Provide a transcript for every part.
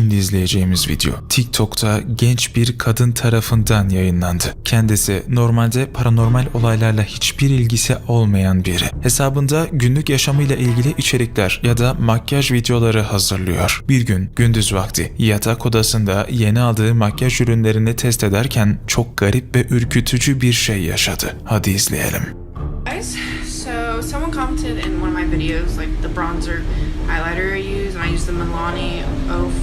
Şimdi izleyeceğimiz video TikTok'ta genç bir kadın tarafından yayınlandı. Kendisi normalde paranormal olaylarla hiçbir ilgisi olmayan biri. Hesabında günlük yaşamıyla ilgili içerikler ya da makyaj videoları hazırlıyor. Bir gün gündüz vakti yatak odasında yeni aldığı makyaj ürünlerini test ederken çok garip ve ürkütücü bir şey yaşadı. Hadi izleyelim. guys. So someone commented in one of my videos, like the bronzer highlighter I use, and I use the Milani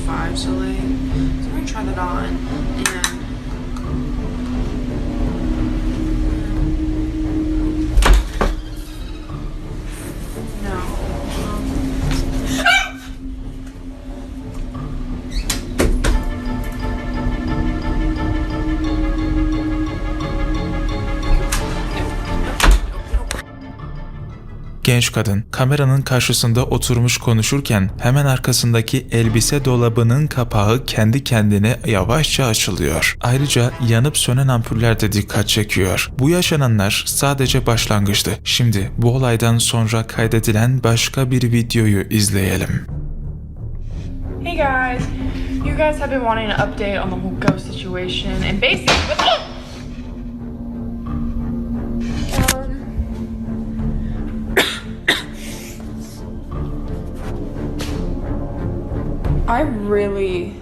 05 Soleil. So I'm gonna try that on, and uh, Genç kadın kameranın karşısında oturmuş konuşurken hemen arkasındaki elbise dolabının kapağı kendi kendine yavaşça açılıyor. Ayrıca yanıp sönen ampuller de dikkat çekiyor. Bu yaşananlar sadece başlangıçtı. Şimdi bu olaydan sonra kaydedilen başka bir videoyu izleyelim. Hey guys, you guys have been wanting an update on the whole ghost situation, and basically, I really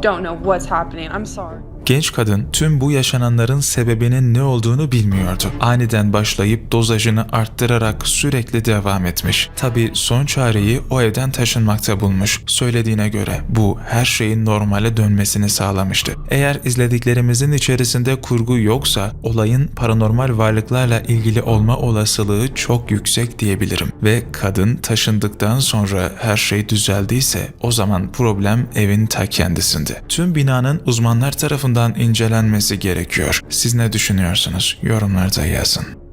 don't know what's happening. I'm sorry. Genç kadın tüm bu yaşananların sebebinin ne olduğunu bilmiyordu. Aniden başlayıp dozajını arttırarak sürekli devam etmiş. Tabi son çareyi o evden taşınmakta bulmuş. Söylediğine göre bu her şeyin normale dönmesini sağlamıştı. Eğer izlediklerimizin içerisinde kurgu yoksa olayın paranormal varlıklarla ilgili olma olasılığı çok yüksek diyebilirim. Ve kadın taşındıktan sonra her şey düzeldiyse o zaman problem evin ta kendisinde. Tüm binanın uzmanlar tarafından incelenmesi gerekiyor. Siz ne düşünüyorsunuz? Yorumlarda yazın.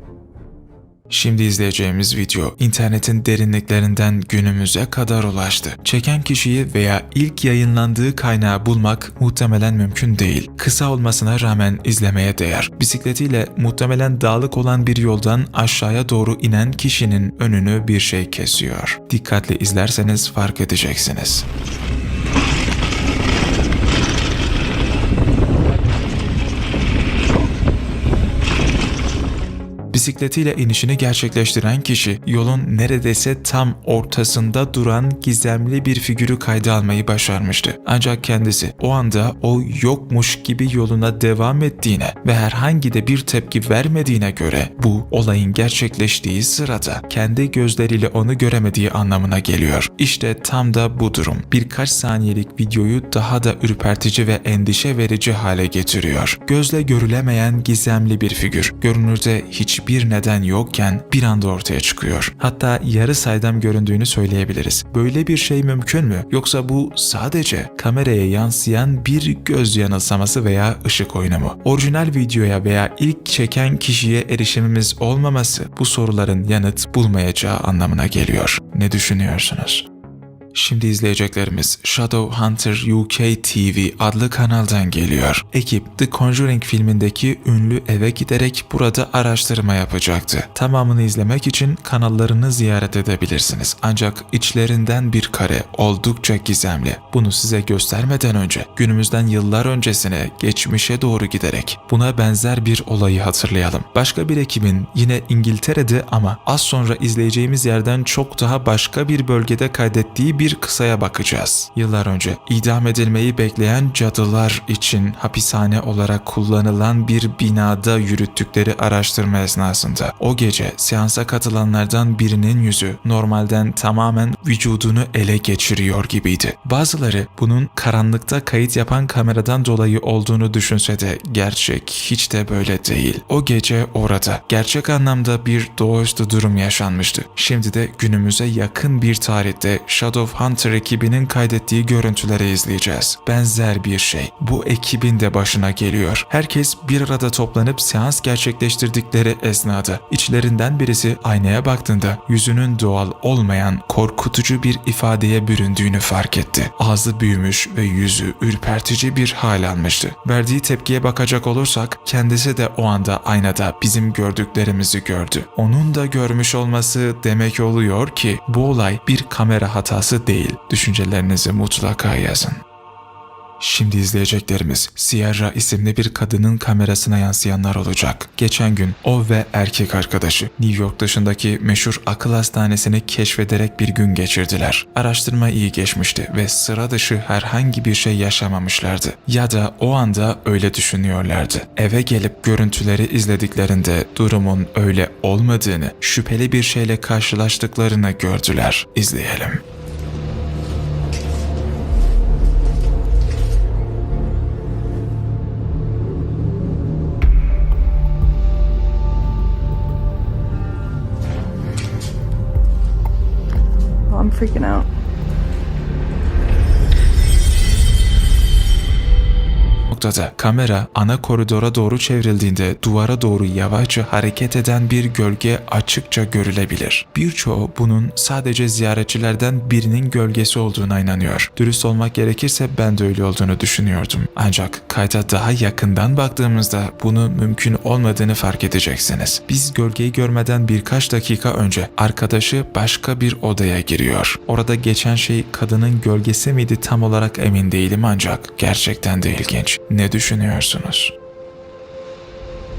Şimdi izleyeceğimiz video internetin derinliklerinden günümüze kadar ulaştı. Çeken kişiyi veya ilk yayınlandığı kaynağı bulmak muhtemelen mümkün değil. Kısa olmasına rağmen izlemeye değer. Bisikletiyle muhtemelen dağlık olan bir yoldan aşağıya doğru inen kişinin önünü bir şey kesiyor. Dikkatli izlerseniz fark edeceksiniz. Bisikletiyle inişini gerçekleştiren kişi yolun neredeyse tam ortasında duran gizemli bir figürü kayda almayı başarmıştı. Ancak kendisi o anda o yokmuş gibi yoluna devam ettiğine ve herhangi de bir tepki vermediğine göre bu olayın gerçekleştiği sırada kendi gözleriyle onu göremediği anlamına geliyor. İşte tam da bu durum birkaç saniyelik videoyu daha da ürpertici ve endişe verici hale getiriyor. Gözle görülemeyen gizemli bir figür. Görünürde hiçbir neden yokken bir anda ortaya çıkıyor. Hatta yarı saydam göründüğünü söyleyebiliriz. Böyle bir şey mümkün mü? Yoksa bu sadece kameraya yansıyan bir göz yanılsaması veya ışık oyunu mu? Orijinal videoya veya ilk çeken kişiye erişimimiz olmaması bu soruların yanıt bulmayacağı anlamına geliyor. Ne düşünüyorsunuz? Şimdi izleyeceklerimiz Shadowhunter UK TV adlı kanaldan geliyor. Ekip The Conjuring filmindeki ünlü eve giderek burada araştırma yapacaktı. Tamamını izlemek için kanallarını ziyaret edebilirsiniz. Ancak içlerinden bir kare oldukça gizemli. Bunu size göstermeden önce günümüzden yıllar öncesine, geçmişe doğru giderek buna benzer bir olayı hatırlayalım. Başka bir ekibin yine İngiltere'de ama az sonra izleyeceğimiz yerden çok daha başka bir bölgede kaydettiği bir kısaya bakacağız. Yıllar önce idam edilmeyi bekleyen cadılar için hapishane olarak kullanılan bir binada yürüttükleri araştırma esnasında o gece seansa katılanlardan birinin yüzü normalden tamamen vücudunu ele geçiriyor gibiydi. Bazıları bunun karanlıkta kayıt yapan kameradan dolayı olduğunu düşünse de gerçek hiç de böyle değil. O gece orada gerçek anlamda bir doğaüstü durum yaşanmıştı. Şimdi de günümüze yakın bir tarihte Shadow Hunter ekibinin kaydettiği görüntüleri izleyeceğiz. Benzer bir şey bu ekibin de başına geliyor. Herkes bir arada toplanıp seans gerçekleştirdikleri esnada içlerinden birisi aynaya baktığında yüzünün doğal olmayan korkutucu bir ifadeye büründüğünü fark etti. Ağzı büyümüş ve yüzü ürpertici bir hal almıştı. Verdiği tepkiye bakacak olursak kendisi de o anda aynada bizim gördüklerimizi gördü. Onun da görmüş olması demek oluyor ki bu olay bir kamera hatası değil. Düşüncelerinizi mutlaka yazın. Şimdi izleyeceklerimiz Sierra isimli bir kadının kamerasına yansıyanlar olacak. Geçen gün o ve erkek arkadaşı New York dışındaki meşhur akıl hastanesini keşfederek bir gün geçirdiler. Araştırma iyi geçmişti ve sıra dışı herhangi bir şey yaşamamışlardı. Ya da o anda öyle düşünüyorlardı. Eve gelip görüntüleri izlediklerinde durumun öyle olmadığını, şüpheli bir şeyle karşılaştıklarını gördüler. İzleyelim. Freaking out. Noktada kamera ana koridora doğru çevrildiğinde duvara doğru yavaşça hareket eden bir gölge açıkça görülebilir. Birçoğu bunun sadece ziyaretçilerden birinin gölgesi olduğuna inanıyor. Dürüst olmak gerekirse ben de öyle olduğunu düşünüyordum. Ancak kayda daha yakından baktığımızda bunun mümkün olmadığını fark edeceksiniz. Biz gölgeyi görmeden birkaç dakika önce arkadaşı başka bir odaya giriyor. Orada geçen şey kadının gölgesi miydi tam olarak emin değilim ancak gerçekten de ilginç. Ne düşünüyorsunuz?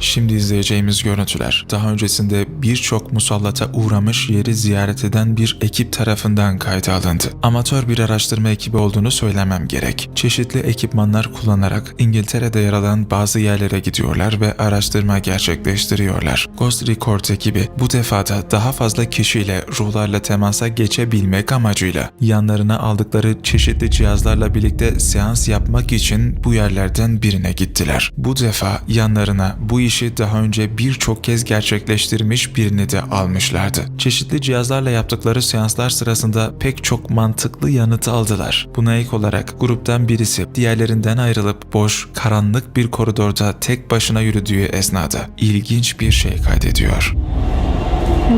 Şimdi izleyeceğimiz görüntüler daha öncesinde birçok musallata uğramış yeri ziyaret eden bir ekip tarafından kayda alındı. Amatör bir araştırma ekibi olduğunu söylemem gerek. Çeşitli ekipmanlar kullanarak İngiltere'de yer alan bazı yerlere gidiyorlar ve araştırma gerçekleştiriyorlar. Ghost Record ekibi bu defada daha fazla kişiyle ruhlarla temasa geçebilmek amacıyla yanlarına aldıkları çeşitli cihazlarla birlikte seans yapmak için bu yerlerden birine gittiler. Bu defa yanlarına bu işi daha önce birçok kez gerçekleştirmiş birini de almışlardı. Çeşitli cihazlarla yaptıkları seanslar sırasında pek çok mantıklı yanıt aldılar. Buna ek olarak gruptan birisi diğerlerinden ayrılıp boş, karanlık bir koridorda tek başına yürüdüğü esnada ilginç bir şey kaydediyor.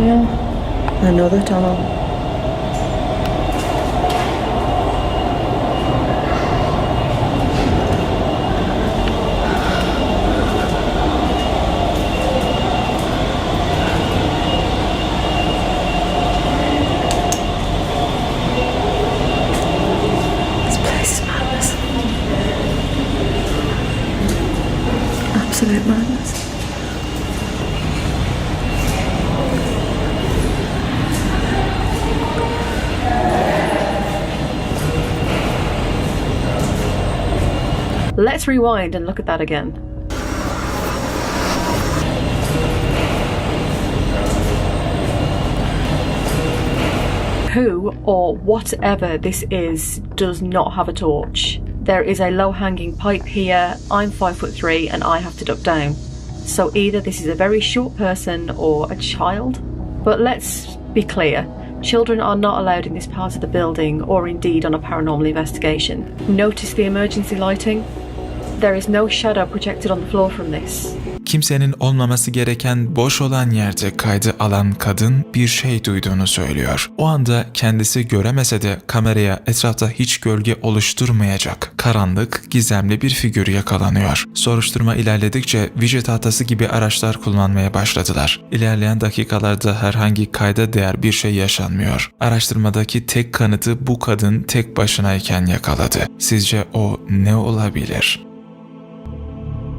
Yeah. Another tunnel. Absolute madness. Let's rewind and look at that again. Who or whatever this is does not have a torch. There is a low hanging pipe here. I'm five foot three and I have to duck down. So either this is a very short person or a child. But let's be clear children are not allowed in this part of the building or indeed on a paranormal investigation. Notice the emergency lighting? There is no shadow projected on the floor from this. Kimsenin olmaması gereken boş olan yerde kaydı alan kadın bir şey duyduğunu söylüyor. O anda kendisi göremese de kameraya etrafta hiç gölge oluşturmayacak karanlık, gizemli bir figür yakalanıyor. Soruşturma ilerledikçe Vije tahtası gibi araçlar kullanmaya başladılar. İlerleyen dakikalarda herhangi kayda değer bir şey yaşanmıyor. Araştırmadaki tek kanıtı bu kadın tek başınayken yakaladı. Sizce o ne olabilir?